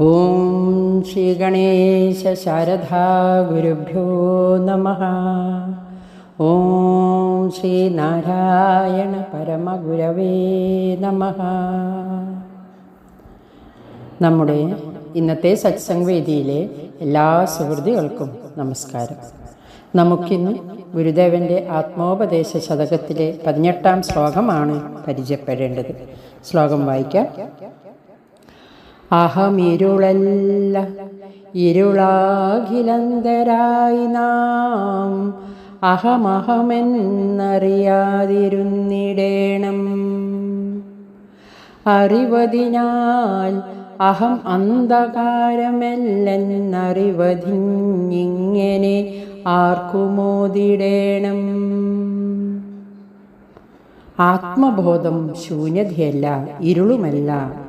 ഓം ശ്രീ ഗണേശ ശാരദാ ഗുരുഭ്യോ നമ. ഓം ശ്രീ നാരായണ പരമഗുരവേ നമ. നമ്മുടെ ഇന്നത്തെ സത്സംഗ് വേദിയിലെ എല്ലാ സുഹൃത്തുക്കൾക്കും നമസ്കാരം. നമുക്കിന്ന് ഗുരുദേവന്റെ ആത്മോപദേശ ശതകത്തിലെ പതിനെട്ടാം ശ്ലോകമാണ് പരിചയപ്പെടേണ്ടത്. ശ്ലോകം വായിക്കാം. അഹമിരുളല്ല. ഇരുളാഖിലന്തരായി നാം അഹമഹമെന്നറിയാതിരുന്നിടേണം. അറിവതിനാൽ അഹം അന്ധകാരമല്ലെന്നറിവതിങ്ങിങ്ങനെ ആർക്കുമോതിടേണം. ആത്മബോധം ശൂന്യതയല്ല ഇരുളുമല്ല.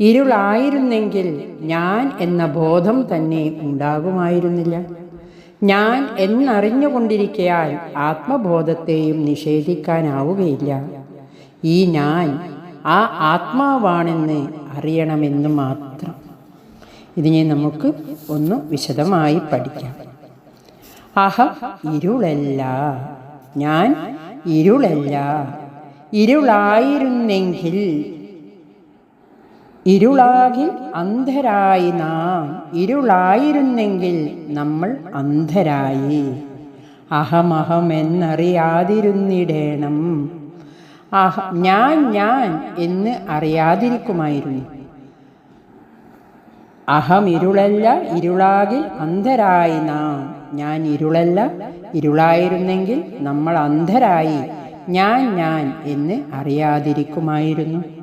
ഇരുളായിരുന്നെങ്കിൽ ഞാൻ എന്ന ബോധം തന്നെ ഉണ്ടാകുമായിരുന്നില്ല. ഞാൻ എന്നറിഞ്ഞുകൊണ്ടിരിക്കയാൽ ആത്മബോധത്തെയും നിഷേധിക്കാനാവുകയില്ല. ഈ ഞാൻ ആ ആത്മാവാണെന്ന് അറിയണമെന്ന് മാത്രം. ഇതിനെ നമുക്ക് ഒന്ന് വിശദമായി പഠിക്കാം. അഹം ഇരുളല്ല. ഞാൻ ഇരുളല്ല. ഇരുളായിരുന്നെങ്കിൽ ഇരുളാകിൽ അന്ധരായി നാം ഇരുളായിരുന്നെങ്കിൽ നമ്മൾ അന്ധരായി. അഹമഹം എന്നറിയാതിരുന്നിടേണം അഹ ഞാൻ ഞാൻ എന്ന് അറിയാതിരിക്കുമായിരുന്നു. അഹം ഇരുളല്ല ഇരുളാകിൽ അന്ധരായി നാം. ഞാൻ ഇരുളല്ല ഇരുളായിരുന്നെങ്കിൽ നമ്മൾ അന്ധരായി. ഞാൻ ഞാൻ എന്ന് അറിയാതിരിക്കുമായിരുന്നു.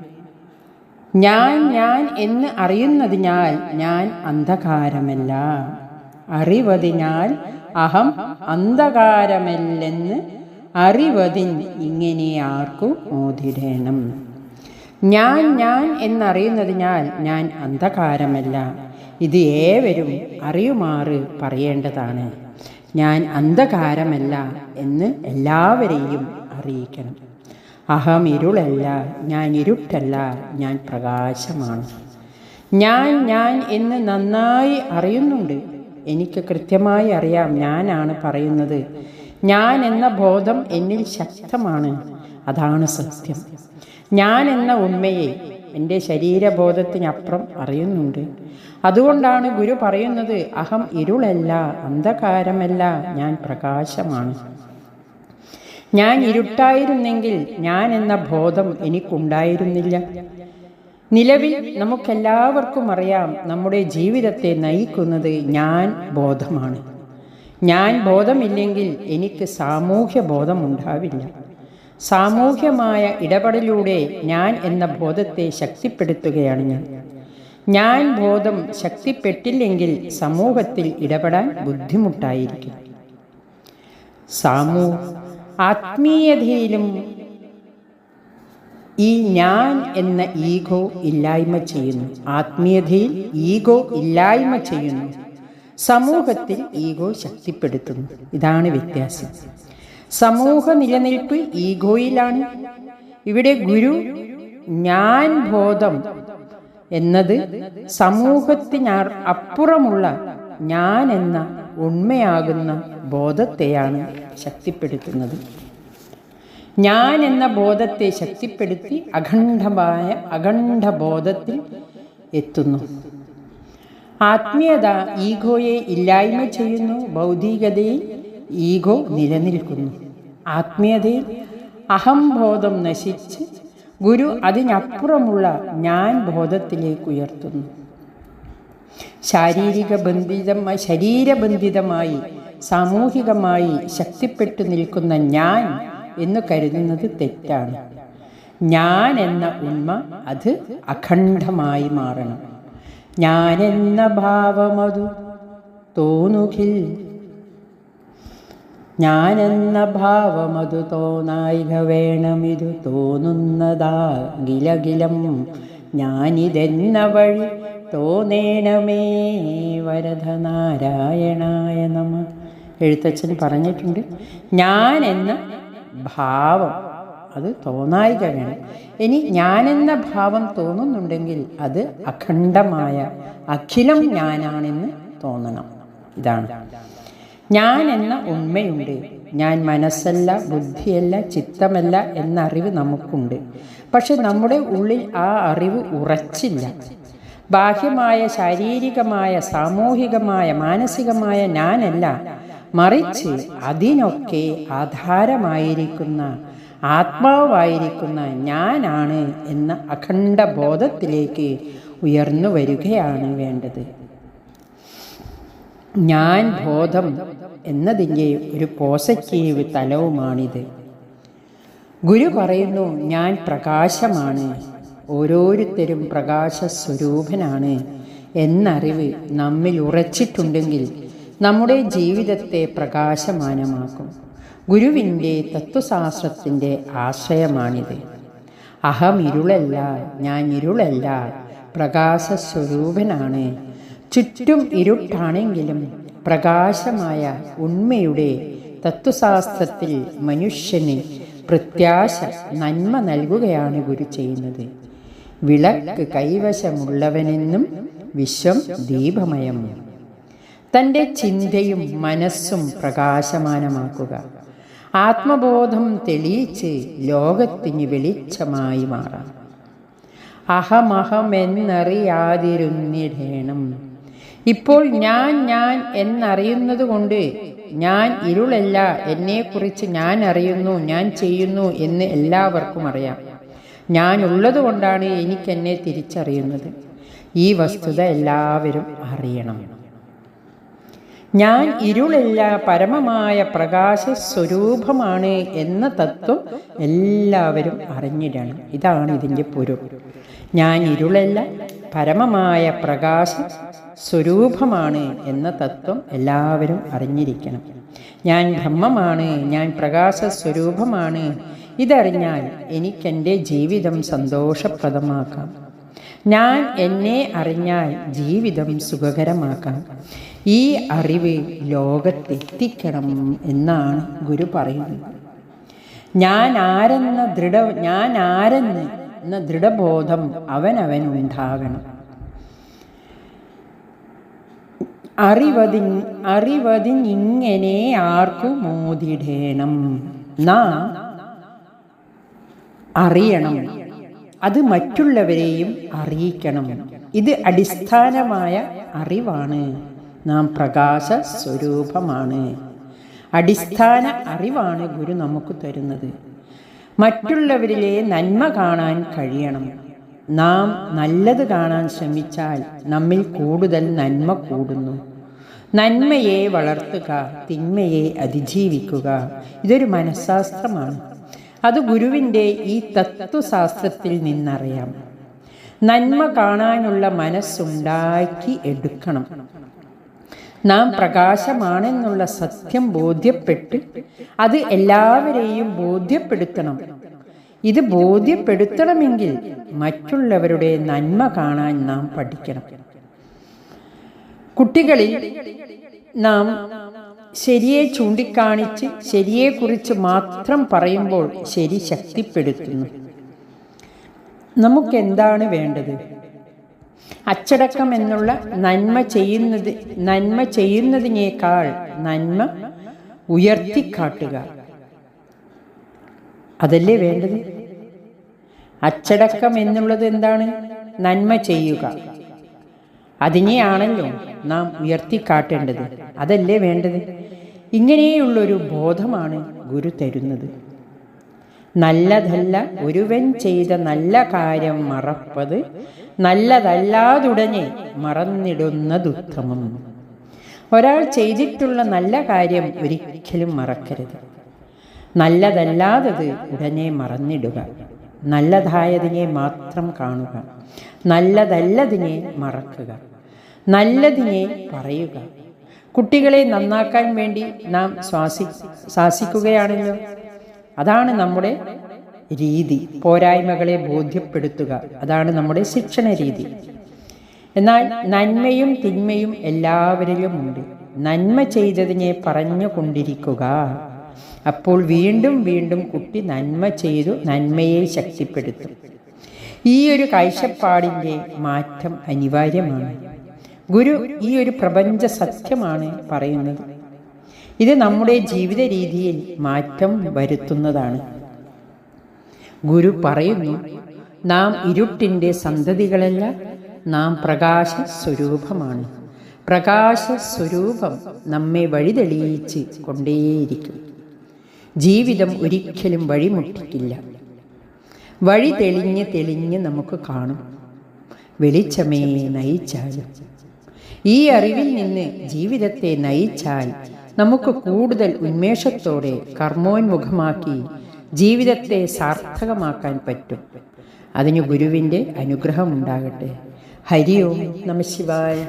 ഞാൻ ഞാൻ എന്ന് അറിയുന്നതിനാൽ ഞാൻ അന്ധകാരമല്ല. അറിവതിനാൽ അഹം അന്ധകാരമല്ലെന്ന് അറിവതിൻ ഇങ്ങനെ ആർക്കു മോതിരേണം ഞാൻ ഞാൻ എന്നറിയുന്നതിനാൽ ഞാൻ അന്ധകാരമല്ല. ഇത് ഏവരും അറിയുമാറ് പറയേണ്ടതാണ്. ഞാൻ അന്ധകാരമല്ല എന്ന് എല്ലാവരെയും അറിയിക്കണം. അഹം ഇരുളല്ല ഞാൻ ഇരുട്ടല്ല ഞാൻ പ്രകാശമാണ്. ഞാൻ ഞാൻ എന്ന് നന്നായി അറിയുന്നുണ്ട്. എനിക്ക് കൃത്യമായി അറിയാം ഞാനാണ് പറയുന്നത്. ഞാൻ എന്ന ബോധം എന്നിൽ ശക്തമാണ്. അതാണ് സത്യം. ഞാൻ എന്ന ഉമ്മയെ എന്റെ ശരീരബോധത്തിനപ്പുറം അറിയുന്നുണ്ട്. അതുകൊണ്ടാണ് ഗുരു പറയുന്നത് അഹം ഇരുളല്ല അന്ധകാരമല്ല ഞാൻ പ്രകാശമാണ്. ഞാൻ ഇരുട്ടായിരുന്നെങ്കിൽ ഞാൻ എന്ന ബോധം എനിക്കുണ്ടായിരുന്നില്ല. നിലവിൽ നമുക്കെല്ലാവർക്കും അറിയാം നമ്മുടെ ജീവിതത്തെ നയിക്കുന്നത് ഞാൻ ബോധമാണ്. ഞാൻ ബോധമില്ലെങ്കിൽ എനിക്ക് സാമൂഹ്യ ബോധം ഉണ്ടാവില്ല സാമൂഹ്യമായ ഇടപെടലിലൂടെ ഞാൻ എന്ന ബോധത്തെ ശക്തിപ്പെടുത്തുകയാണ് ഞാൻ. ഞാൻ ബോധം ശക്തിപ്പെട്ടില്ലെങ്കിൽ സമൂഹത്തിൽ ഇടപെടാൻ ബുദ്ധിമുട്ടായിരിക്കും. സാമൂ ആത്മീയതയിലും ഈ ഞാൻ എന്ന ഈഗോ ഇല്ലായ്മ ചെയ്യുന്നു. ആത്മീയതയിൽ ഈഗോ ഇല്ലായ്മ ചെയ്യുന്നു. സമൂഹത്തിൽ ഈഗോ ശക്തിപ്പെടുത്തുന്നു. ഇതാണ് വ്യത്യാസം. സമൂഹ നിലനിൽപ്പ് ഈഗോയിലാണ്. ഇവിടെ ഗുരു ഞാൻ ബോധം എന്നത് സമൂഹത്തിന് അപ്പുറമുള്ള ഞാൻ എന്ന ഉണ്മയാകുന്ന ബോധത്തെയാണ് ശക്തിപ്പെടുത്തുന്നത്. ഞാൻ എന്ന ബോധത്തെ ശക്തിപ്പെടുത്തി അഖണ്ഡമായ അഖണ്ഡ ബോധത്തിൽ എത്തുന്നു. ആത്മീയത ഈഗോയെ ഇല്ലായ്മ ചെയ്യുന്നു ഭൗതികതയിൽ ഈഗോ നിലനിൽക്കുന്നു. ആത്മീയതയിൽ അഹംബോധം നശിച്ച് ഗുരു അതിനപ്പുറമുള്ള ഞാൻ ബോധത്തിലേക്ക് ഉയർത്തുന്നു. ശാരീരിക ബന്ധിതമായി ശരീരബന്ധിതമായി സാമൂഹികമായി ശക്തിപ്പെട്ടു നിൽക്കുന്ന ഞാൻ എന്ന് കരുതുന്നത് തെറ്റാണ്. ഞാൻ എന്ന ഉണ്മ അത് അഖണ്ഡമായി മാറണം. ഞാൻ എന്ന ഭാവമതു തോന്നുകിൽ. എന്ന ഭാവമതു തോന്നായിക വേണമിതു തോന്നുന്നതാകിലകിലം ഞാനിതെന്ന വഴി തോന്നേണമേ വരദനാരായണായ നമ. എഴുത്തച്ഛൻ പറഞ്ഞിട്ടുണ്ട് ഞാൻ എന്ന ഭാവം അത് തോന്നായിക വേണം ഇനി ഞാനെന്ന ഭാവം തോന്നുന്നുണ്ടെങ്കിൽ അത് അഖണ്ഡമായ അഖിലം ഞാനാണെന്ന് തോന്നണം. ഇതാണ്. ഞാൻ എന്ന ഉണ്മയുണ്ട് ഞാൻ മനസ്സല്ല ബുദ്ധിയല്ല ചിത്തമല്ല എന്ന അറിവ് നമുക്കുണ്ട്. പക്ഷെ നമ്മുടെ ഉള്ളിൽ ആ അറിവ് ഉറച്ചില്ല. ബാഹ്യമായ ശാരീരികമായ സാമൂഹികമായ മാനസികമായ ഞാനല്ല. മറിച്ച് അതിനൊക്കെ ആധാരമായിരിക്കുന്ന ആത്മാവായിരിക്കുന്ന ഞാനാണ് എന്ന അഖണ്ഡ ബോധത്തിലേക്ക് ഉയർന്നു വരികയാണ് വേണ്ടത്. ഞാൻ ബോധം എന്നതിന്റെ ഒരു പോസിറ്റീവ് തലവുമാണിത്. ഗുരു പറയുന്നു ഞാൻ പ്രകാശമാണ്. ഓരോരുത്തരും പ്രകാശ സ്വരൂപനാണ് എന്നറിവ് നമ്മിൽ ഉറച്ചിട്ടുണ്ടെങ്കിൽ നമ്മുടെ ജീവിതത്തെ പ്രകാശമാനമാക്കും. ഗുരുവിന്റെ തത്വശാസ്ത്രത്തിന്റെ ആശയമാണിത് അഹം ഇരുളല്ല ഞാൻ ഇരുളല്ല പ്രകാശ സ്വരൂപനാണ് ചുറ്റും ഇരുട്ടാണെങ്കിലും പ്രകാശമായ ഉണ്മയുടെ തത്വശാസ്ത്രത്തിൽ മനുഷ്യന് പ്രത്യാശ നന്മ നൽകുകയാണ് ഗുരു ചെയ്യുന്നത്. വിളക്ക് കൈവശമുള്ളവനെന്നും വിശ്വം ദീപമയം. തന്റെ ചിന്തയും മനസ്സും പ്രകാശമാനമാക്കുക. ആത്മബോധം തെളിയിച്ച് ലോകത്തിന് വെളിച്ചമായി മാറാം. അഹമഹമെന്നറിയാതിരുന്നിടേണം. ഇപ്പോൾ ഞാൻ ഞാൻ എന്നറിയുന്നത് കൊണ്ട് ഞാൻ ഇരുളല്ല എന്നെക്കുറിച്ച് ഞാൻ അറിയുന്നു ഞാൻ ചെയ്യുന്നു എന്ന് എല്ലാവർക്കും അറിയാം. ഞാൻ ഉള്ളത് കൊണ്ടാണ് എനിക്കെന്നെ തിരിച്ചറിയുന്നത്. ഈ വസ്തുത എല്ലാവരും അറിയണം. ഞാൻ ഇരുളല്ല പരമമായ പ്രകാശ സ്വരൂപമാണ് എന്ന തത്വം എല്ലാവരും അറിഞ്ഞിടണം. ഇതാണ് ഇതിന്റെ പൊരു. ഞാൻ ഇരുളല്ല പരമമായ പ്രകാശ സ്വരൂപമാണ് എന്ന തത്വം എല്ലാവരും അറിഞ്ഞിരിക്കണം. ഞാൻ ബ്രഹ്മമാണ്. ഞാൻ പ്രകാശ സ്വരൂപമാണ് ഇതറിഞ്ഞാൽ എനിക്കെന്റെ ജീവിതം സന്തോഷപ്രദമാക്കാം. ഞാൻ എന്നെ അറിഞ്ഞാൽ ജീവിതം സുഖകരമാക്കാം. ഈ അറിവ് ലോകത്തെത്തിക്കണം എന്നാണ് ഗുരു പറയുന്നത്. ഞാൻ ആരെന്ന ദൃഢ ഞാൻ ആരെന്ന് എന്ന ദൃഢബോധം അവനവൻ ഉണ്ടാകണം അറിവതി അറിവതിനിങ്ങനെ ആർക്കും മോതിടേണം. നാം അറിയണം. അത് മറ്റുള്ളവരെയും അറിയിക്കണം. ഇത് അടിസ്ഥാനമായ അറിവാണ്. നാം പ്രകാശ സ്വരൂപമാണ് അടിസ്ഥാന അറിവാണ് ഗുരു നമുക്ക് തരുന്നത്. മറ്റുള്ളവരിലെ നന്മ കാണാൻ കഴിയണം. നാം നല്ലത് കാണാൻ ശ്രമിച്ചാൽ നമ്മിൽ കൂടുതൽ നന്മ കൂടുന്നു. നന്മയെ വളർത്തുക തിന്മയെ അതിജീവിക്കുക ഇതൊരു മനഃശാസ്ത്രമാണ്. അത് ഗുരുവിന്റെ ഈ തത്വശാസ്ത്രത്തിൽ നിന്നറിയാം. നന്മ കാണാനുള്ള മനസ്സുണ്ടാക്കി എടുക്കണം. നാം പ്രകാശമാണെന്നുള്ള സത്യം ബോധ്യപ്പെട്ട് അത് എല്ലാവരെയും ബോധ്യപ്പെടുത്തണം. ഇത് ബോധ്യപ്പെടുത്തണമെങ്കിൽ മറ്റുള്ളവരുടെ നന്മ കാണാൻ നാം പഠിക്കണം. കുട്ടികളിൽ നാം ശരിയെ ചൂണ്ടിക്കാണിച്ച് ശരിയെക്കുറിച്ച് മാത്രം പറയുമ്പോൾ ശരി ശക്തിപ്പെടുത്തുന്നു. നമുക്കെന്താണ് വേണ്ടത്? അച്ചടക്കം എന്നുള്ള നന്മ ചെയ്യുന്നത് നന്മ ചെയ്യുന്നതിനേക്കാൾ നന്മ ഉയർത്തിക്കാട്ടുക. അതല്ലേ വേണ്ടത്? അച്ചടക്കം എന്നുള്ളത് എന്താണ്? നന്മ ചെയ്യുക. അതിനെയാണല്ലോ നാം ഉയർത്തിക്കാട്ടേണ്ടത്. അതല്ലേ വേണ്ടത്? ഇങ്ങനെയുള്ളൊരു ബോധമാണ് ഗുരു തരുന്നത്. നല്ലതല്ല ഒരുവൻ ചെയ്ത നല്ല കാര്യം മറപ്പത് നല്ലതല്ലാതുടനെ മറന്നിടുന്നതുത്തമം. ഒരാൾ ചെയ്തിട്ടുള്ള നല്ല കാര്യം ഒരിക്കലും മറക്കരുത്. നല്ലതല്ലാത്തത് ഉടനെ മറന്നിടുക. നല്ലതായതിനെ മാത്രം കാണുക. നല്ലതല്ലതിനെ മറക്കുക. നല്ലതിനെ പറയുക. കുട്ടികളെ നന്നാക്കാൻ വേണ്ടി നാം ശ്വാസി ശ്വാസിക്കുകയാണല്ലോ. അതാണ് നമ്മുടെ രീതി. പോരായ്മകളെ ബോധ്യപ്പെടുത്തുക. അതാണ് നമ്മുടെ ശിക്ഷണ രീതി. എന്നാൽ നന്മയും തിന്മയും എല്ലാവരിലും ഉണ്ട്. നന്മ ചെയ്തതിനെ പറഞ്ഞു കൊണ്ടിരിക്കുക. അപ്പോൾ വീണ്ടും വീണ്ടും കുട്ടി നന്മ ചെയ്തു നന്മയെ ശക്തിപ്പെടുത്തും. ഈ ഒരു കാഴ്ചപ്പാടിന്റെ മാറ്റം അനിവാര്യമാണ്. ഗുരു ഈ ഒരു പ്രപഞ്ച സത്യമാണ് പറയുന്നത്. ഇത് നമ്മുടെ ജീവിത രീതിയിൽ മാറ്റം വരുത്തുന്നതാണ്. ഗുരു പറയുന്നു നാം ഇരുട്ടിന്റെ സന്തതികളല്ല നാം പ്രകാശ സ്വരൂപമാണ് പ്രകാശ സ്വരൂപം നമ്മെ വഴിതെളിയിച്ച് കൊണ്ടേയിരിക്കും. ജീവിതം ഒരിക്കലും വഴിമുട്ടിക്കില്ല. വഴി തെളിഞ്ഞ് തെളിഞ്ഞ് നമുക്ക് കാണും. വെളിച്ചമേ നയിച്ചാലും ഈ അറിവിൽ നിന്ന് ജീവിതത്തെ നയിച്ചാൽ നമുക്ക് കൂടുതൽ ഉന്മേഷത്തോടെ കർമ്മോന്മുഖമാക്കി ജീവിതത്തെ സാർത്ഥകമാക്കാൻ പറ്റും. അതിന് ഗുരുവിന്റെ അനുഗ്രഹം ഉണ്ടാകട്ടെ. ഹരി ഓം നമ ശിവായ.